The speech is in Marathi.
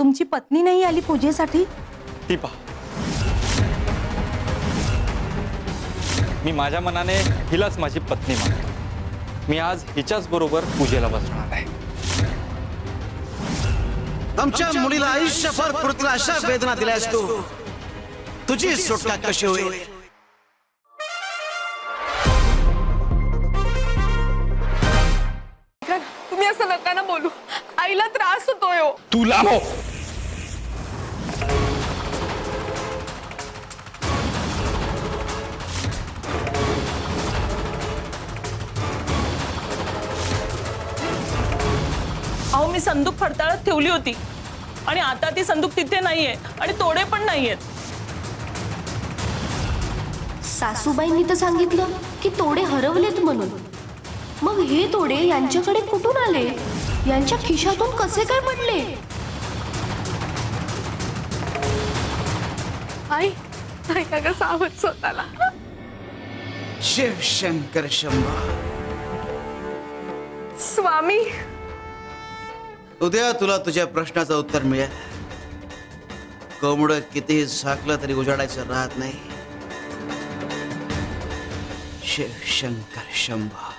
तुमची पत्नी नाही आली पूजेसाठी? ती पहा. मी माझ्या मनाने हिलाच माझी पत्नी मानतो. मी आज हिच्याच बरोबर पूजेला बसणार आहे. आमच्या मुलीला आयुष्यभर पृथ्वीला अशा वेदना दिल्यास तू तुझी सुटका कशी होईल? तुम्ही असं नका ना बोलू. आईला त्रास होतोय हो. अहो मी संदूक फडताळत ठेवली होती. आणि आता ती संदूक तिथे नाहीये आणि तोडे पण नाहीयेत. सासूबाईंनी तर सांगितलं की तोडे हरवलेत म्हणून. मग हे तोडे यांच्याकडे कुठून आले? यांच्या खिशातून कसे काय पडले? आई आई का सावध स्वतःला. शिव शंकर शंभा. स्वामी उद्या तुला तुझ्या प्रश्नाचं उत्तर मिळेल. कोंबड कितीही झाकलं तरी उजाडायचं राहत नाही. शिव शंकर शंभा.